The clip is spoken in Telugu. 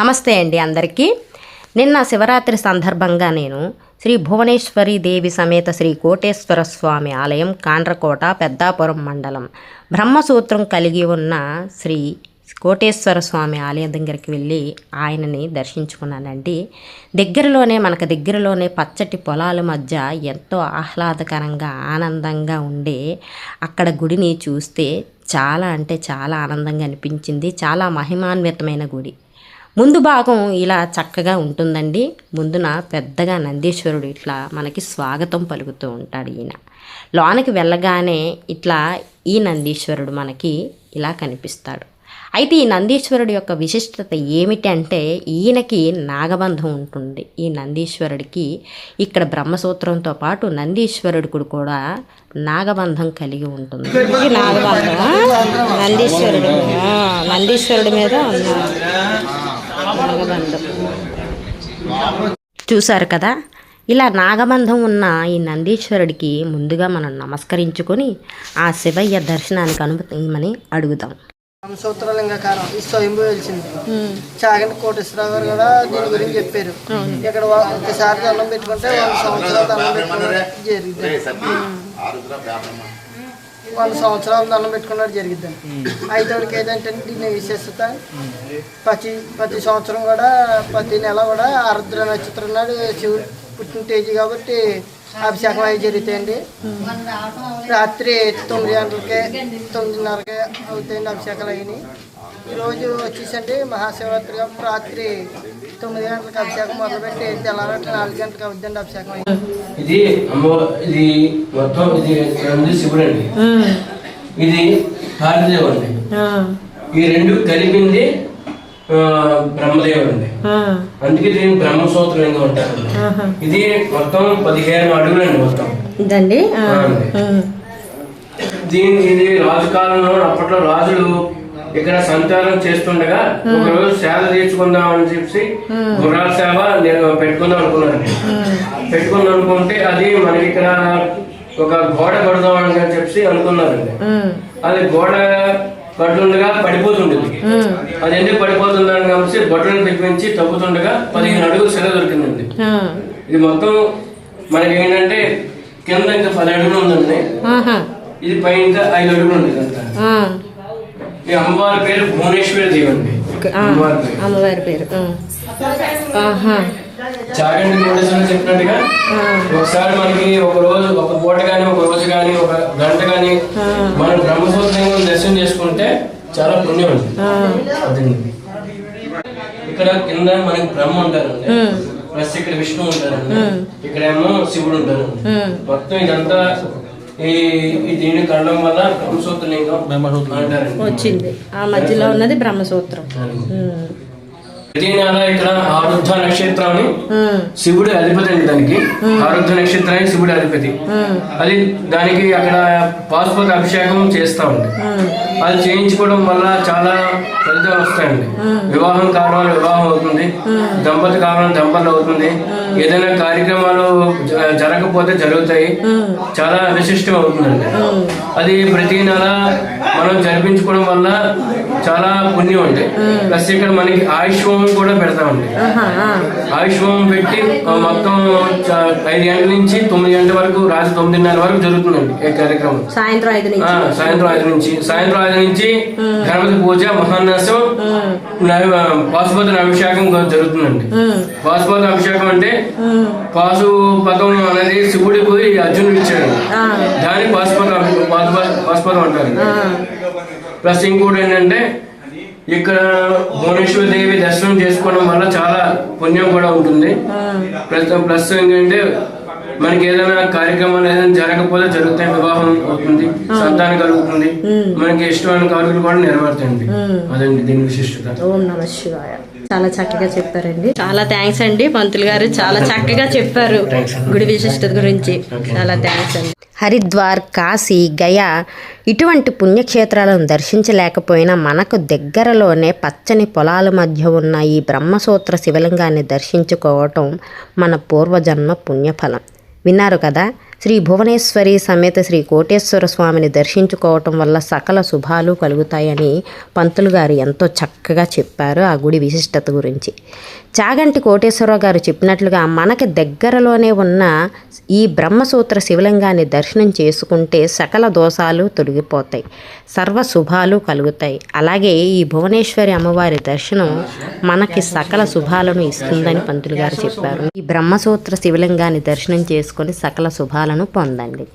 నమస్తే అండి అందరికీ. నిన్న శివరాత్రి సందర్భంగా నేను శ్రీ భువనేశ్వరి దేవి సమేత శ్రీ కోటేశ్వర స్వామి ఆలయం కాండ్రకోట పెద్దాపురం మండలం బ్రహ్మసూత్రం కలిగి ఉన్న శ్రీ కోటేశ్వర స్వామి ఆలయం దగ్గరికి వెళ్ళి ఆయనని దర్శించుకున్నానండి. దగ్గరలోనే మనకు దగ్గరలోనే పచ్చటి పొలాల మధ్య ఎంతో ఆహ్లాదకరంగా ఆనందంగా ఉండే అక్కడ గుడిని చూస్తే చాలా అంటే చాలా ఆనందంగా అనిపించింది. చాలా మహిమాన్వితమైన గుడి. ముందు భాగం ఇలా చక్కగా ఉంటుందండి. ముందున పెద్దగా నందీశ్వరుడు ఇట్లా మనకి స్వాగతం పలుకుతూ ఉంటాడు ఈయన. లోనకి వెళ్ళగానే ఇట్లా ఈ నందీశ్వరుడు మనకి ఇలా కనిపిస్తాడు. అయితే ఈ నందీశ్వరుడు యొక్క విశిష్టత ఏమిటంటే ఈయనకి నాగబంధం ఉంటుంది. ఈ నందీశ్వరుడికి ఇక్కడ బ్రహ్మసూత్రంతో పాటు నందీశ్వరుడికి కూడా నాగబంధం కలిగి ఉంటుంది. నాగబంధం నందీశ్వరుడు నందీశ్వరుడి మీద ఉన్నారు నాగబంధం చూశారు కదా? ఇలా నాగబంధం ఉన్న ఈ నందీశ్వరుడికి ముందుగా మనం నమస్కరించుకొని ఆ శివయ్య దర్శనానికి అనుమతిమని అడుగుదాం. సూత్రలింగకారం ఈ స్వయంభూ వెలిసింది. చాగంటి కోటేశ్వరరావు గారు కూడా దీని గురించి చెప్పారు. ఇక్కడ ఒకసారి దండం పెట్టుకుంటే వంద సంవత్సరాలు దండం పెట్టుకున్నట్టు జరిగింది వంద సంవత్సరాలు దండం పెట్టుకున్నట్టు జరిగిద్ది అయితే వాడికి ఏంటంటే దీని విశేషత. ప్రతి ప్రతి సంవత్సరం కూడా ప్రతి నెల కూడా ఆరుద్ర నక్షత్రం నాడు శివుడు పుట్టిన తేదీ కాబట్టి అభిషేకం అవి జరుగుతాయండి. రాత్రి తొమ్మిది గంటలకే తొమ్మిదిన్నరకే అవుతాయండి అభిషేకాలు అయినాయి ఈరోజు వచ్చేసండి మహాశివరాత్రి కాబట్టి రాత్రి తొమ్మిది గంటలకు అభిషేకం మొదలుపెట్టి తెల్లవారి నాలుగు గంటలకు అభిషేకం ఇది అమ్మ ఇది మొత్తం ఇది శివుడు అండి. ఇది భారతదేవుడు అండి. ఈ రెండు కలిపింది ఆ, బ్రహ్మదేవుడు అండి. అందుకే దీన్ని బ్రహ్మసూత్ర లింగం అంటారు ఇది మొత్తం పదిహేను అడుగులు అండి మొత్తం. ఇదండి? ఆ, ఆ, అండి. దీని ఇది రాజు కాలంలో అప్పట్లో రాజులు ఇక్కడ సంచారం చేస్తుండగా ఒక రోజు సేవ తీర్చుకుందాం అని చెప్పి గుర్రాల సేవ నేను పెట్టుకుందాం అనుకున్నాను. పెట్టుకుందాం అనుకుంటే అది మనకి ఇక్కడ ఒక గోడ కడదాం అని చెప్పి అనుకున్నారండి అది గోడ కడుతుండగా పడిపోతుండేది అది ఎందుకు పడిపోతుందని కలిసి బొట్టలను పిలిపించి తగ్గుతుండగా పదిహేను అడుగులు శిల దొరికిందండి. ఇది మొత్తం మనకి ఏంటంటే కింద ఇంకా పది అడుగులు ఉందండి. ఇది పైన ఇంకా ఐదు అడుగులు ఉంది ఈ అమ్మవారి పేరు భువనేశ్వరి దేవి అండి అమ్మవారి పేరు. చాగంటి కోటేశ్వరం చెప్పినట్టుగా ఒకసారి మనకి ఒక రోజు ఒక పూట కానీ ఒక రోజు కానీ ఒక గంట కానీ మనం బ్రహ్మసూత్రం దర్శనం చేసుకుంటే చాలా పుణ్యం అండి. అదండి ఇక్కడ కింద మనకి బ్రహ్మ ఉంటారండి. ప్లస్ ఇక్కడ విష్ణు ఉంటారండి. ఇక్కడేమో శివుడు ఉంటారండి. మొత్తం ఇదంతా ఈ దీన్ని కనడం వల్ల బ్రహ్మసూత్ర లింగం అంటారండి. వచ్చింది. ఆ మధ్యలో ఉన్నది బ్రహ్మసూత్రం. ప్రతి నెల ఇక్కడ ఆరుద్ధ నక్షత్రం అని ఉమ్, శివుడి అధిపతి అండి దానికి. ఆరుద్ధ నక్షత్రానికి శివుడి అధిపతి. అది దానికి అక్కడ పాశుపతి అభిషేకం చేస్తా ఉంది. అది చేయించుకోవడం వల్ల చాలా ఫలితాలు వస్తాయండి. వివాహం కావాలని వివాహం అవుతుంది. దంపతి కావాలని దంపతులు అవుతుంది. ఏదైనా కార్యక్రమాలు జరగకపోతే జరుగుతాయి. చాలా విశిష్టం అవుతుందండి అది ప్రతి నెల మనం జరిపించుకోవడం వల్ల చాలా పుణ్యం ఉంది ప్లస్ ఇక్కడ మనకి ఆయుష్ హోమం కూడా పెడతామండి ఆయుష్ హోమం పెట్టి మొత్తం ఐదు గంటల నుంచి తొమ్మిది గంటల వరకు రాత్రి తొమ్మిదిన్నర వరకు జరుగుతుందండి ఈ కార్యక్రమం. సాయంత్రం ఐదు నుంచి. సాయంత్రం ఐదు నుంచి. సాయంత్రం ఐదు నుంచి గణపతి పూజ మహాన్యాసం పాశుపతి అభిషేకం జరుగుతుందండి. పాశుపతి అభిషేకం అంటే పాశుపతం అనేది శివుడికి అర్జునుడు ఇచ్చాడు దాన్ని పాశుపత పాశుపతం అంటారు. ప్లస్ ఇంకోటి ఏంటంటే ఇక్కడ భువనేశ్వర దేవి దర్శనం చేసుకోవడం వల్ల చాలా పుణ్యం కూడా ఉంటుంది. ప్లస్ ప్లస్ ఏంటంటే మనకి ఏదైనా కార్యక్రమాలు ఏదైనా జరగకపోతే జరుగుతాయి వివాహం అవుతుంది సంతానం కలుగుతుంది. మనకి ఇష్టమైన కోరికలు కూడా నెరవేరుతాయండి. అదండి దీని విశిష్టత. ఓం నమ శివాయ. చాలా చక్కగా చెప్పారండి. చాలా థ్యాంక్స్ అండి. పంతులు గారు చాలా చక్కగా చెప్పారు గుడి విశిష్టత గురించి. చాలా థ్యాంక్స్ అండి. హరిద్వార్ కాశీ గయా ఇటువంటి పుణ్యక్షేత్రాలను దర్శించలేకపోయినా మనకు దగ్గరలోనే పచ్చని పొలాల మధ్య ఉన్న ఈ బ్రహ్మసూత్ర శివలింగాన్ని దర్శించుకోవటం మన పూర్వజన్మ పుణ్యఫలం. విన్నారు కదా? శ్రీ భువనేశ్వరి సమేత శ్రీ కోటేశ్వర స్వామిని దర్శించుకోవటం వల్ల సకల శుభాలు కలుగుతాయని పంతులు గారు ఎంతో చక్కగా చెప్పారు ఆ గుడి విశిష్టత గురించి. చాగంటి కోటేశ్వరరావు గారు చెప్పినట్లుగా మనకి దగ్గరలోనే ఉన్న ఈ బ్రహ్మసూత్ర శివలింగాన్ని దర్శనం చేసుకుంటే సకల దోషాలు తొలగిపోతాయి సర్వ శుభాలు కలుగుతాయి. అలాగే ఈ భువనేశ్వరి అమ్మవారి దర్శనం మనకి సకల శుభాలను ఇస్తుందని పంతులు గారు చెప్పారు. ఈ బ్రహ్మసూత్ర శివలింగాన్ని దర్శనం చేసుకొని సకల శుభాలు ఫలితాలను పొందండి.